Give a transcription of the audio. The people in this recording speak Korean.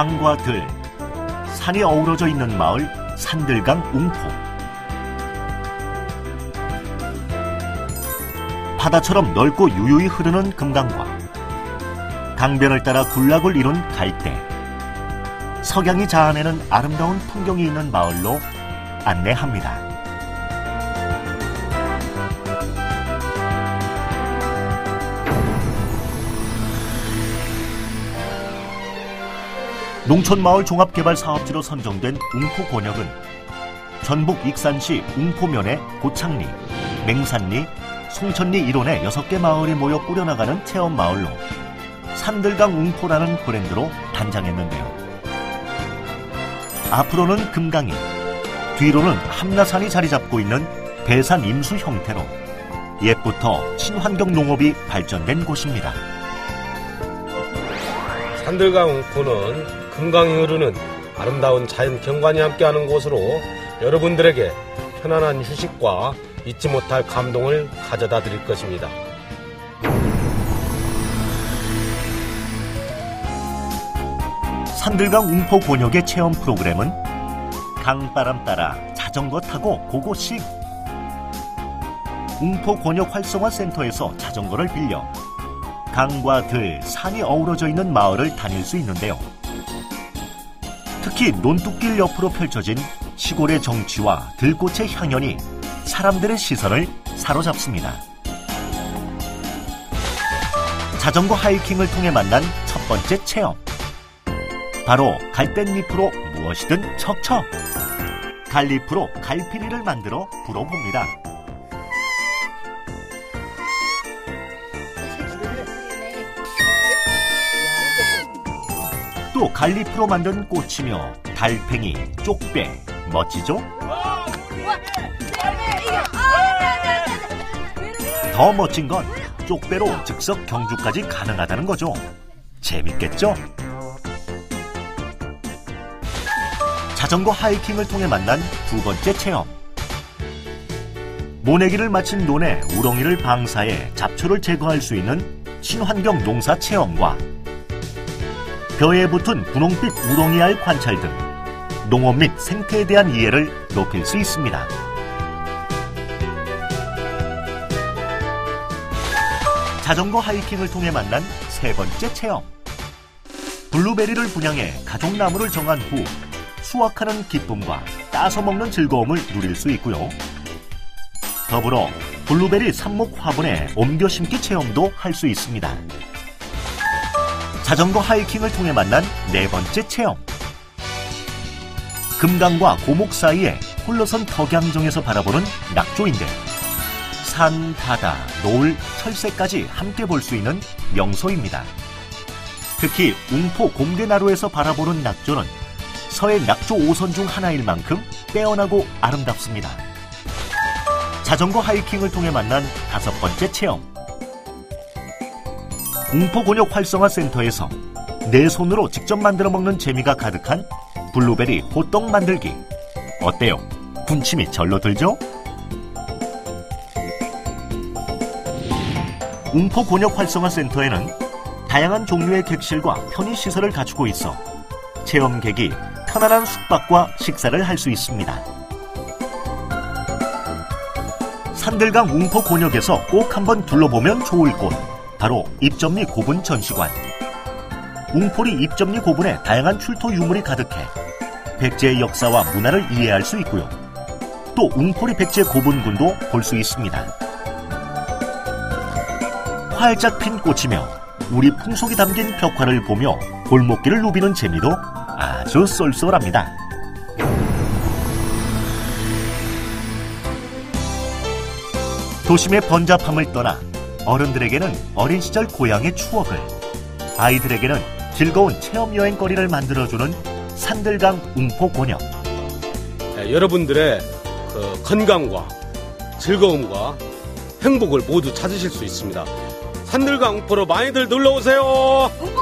강과 들, 산이 어우러져 있는 마을 산들강 웅포. 바다처럼 넓고 유유히 흐르는 금강과 강변을 따라 군락을 이룬 갈대, 석양이 자아내는 아름다운 풍경이 있는 마을로 안내합니다. 농촌마을 종합개발사업지로 선정된 웅포 권역은 전북 익산시 웅포면의 고창리, 맹산리, 송천리 일원의 6개 마을이 모여 꾸려나가는 체험마을로 산들강 웅포라는 브랜드로 단장했는데요. 앞으로는 금강이, 뒤로는 함나산이 자리 잡고 있는 배산 임수 형태로 옛부터 친환경 농업이 발전된 곳입니다. 산들강 웅포는 금강이 흐르는 아름다운 자연 경관이 함께하는 곳으로 여러분들에게 편안한 휴식과 잊지 못할 감동을 가져다 드릴 것입니다. 산들강 웅포 권역의 체험 프로그램은 강바람 따라 자전거 타고 고고싱 웅포 권역 활성화 센터에서 자전거를 빌려 강과 들, 산이 어우러져 있는 마을을 다닐 수 있는데요. 특히 논뚝길 옆으로 펼쳐진 시골의 정취와 들꽃의 향연이 사람들의 시선을 사로잡습니다. 자전거 하이킹을 통해 만난 첫 번째 체험. 바로 갈대잎으로 무엇이든 척척. 갈잎으로 갈피리를 만들어 불어봅니다. 또 갈잎으로 만든 꽃이며 달팽이, 쪽배, 멋지죠? 더 멋진 건 쪽배로 즉석 경주까지 가능하다는 거죠. 재밌겠죠? 자전거 하이킹을 통해 만난 두 번째 체험. 모내기를 마친 논에 우렁이를 방사해 잡초를 제거할 수 있는 친환경 농사 체험과 벼에 붙은 분홍빛 우렁이알 관찰 등 농업 및 생태에 대한 이해를 높일 수 있습니다. 자전거 하이킹을 통해 만난 세 번째 체험. 블루베리를 분양해 가족나무를 정한 후 수확하는 기쁨과 따서 먹는 즐거움을 누릴 수 있고요. 더불어 블루베리 삽목 화분에 옮겨 심기 체험도 할 수 있습니다. 자전거 하이킹을 통해 만난 네 번째 체험. 금강과 고목 사이에 홀로선 덕양정에서 바라보는 낙조인데 산, 바다, 노을, 철새까지 함께 볼 수 있는 명소입니다. 특히 웅포 공대나루에서 바라보는 낙조는 서해 낙조 5선 중 하나일 만큼 빼어나고 아름답습니다. 자전거 하이킹을 통해 만난 다섯 번째 체험. 웅포곤역 활성화 센터에서 내 손으로 직접 만들어 먹는 재미가 가득한 블루베리 호떡 만들기. 어때요? 군침이 절로 들죠? 웅포곤역 활성화 센터에는 다양한 종류의 객실과 편의 시설을 갖추고 있어 체험객이 편안한 숙박과 식사를 할 수 있습니다. 산들강 웅포 곤역에서 꼭 한번 둘러보면 좋을 곳 바로 입점리 고분 전시관 웅포리 입점리 고분에 다양한 출토 유물이 가득해 백제의 역사와 문화를 이해할 수 있고요. 또 웅포리 백제 고분군도 볼 수 있습니다. 활짝 핀 꽃이며 우리 풍속이 담긴 벽화를 보며 골목길을 누비는 재미도 아주 쏠쏠합니다. 도심의 번잡함을 떠나 어른들에게는 어린 시절 고향의 추억을, 아이들에게는 즐거운 체험 여행거리를 만들어주는 산들강 웅포곤역. 네, 여러분들의 그 건강과 즐거움과 행복을 모두 찾으실 수 있습니다. 산들강 웅포로 많이들 놀러 오세요. 웅포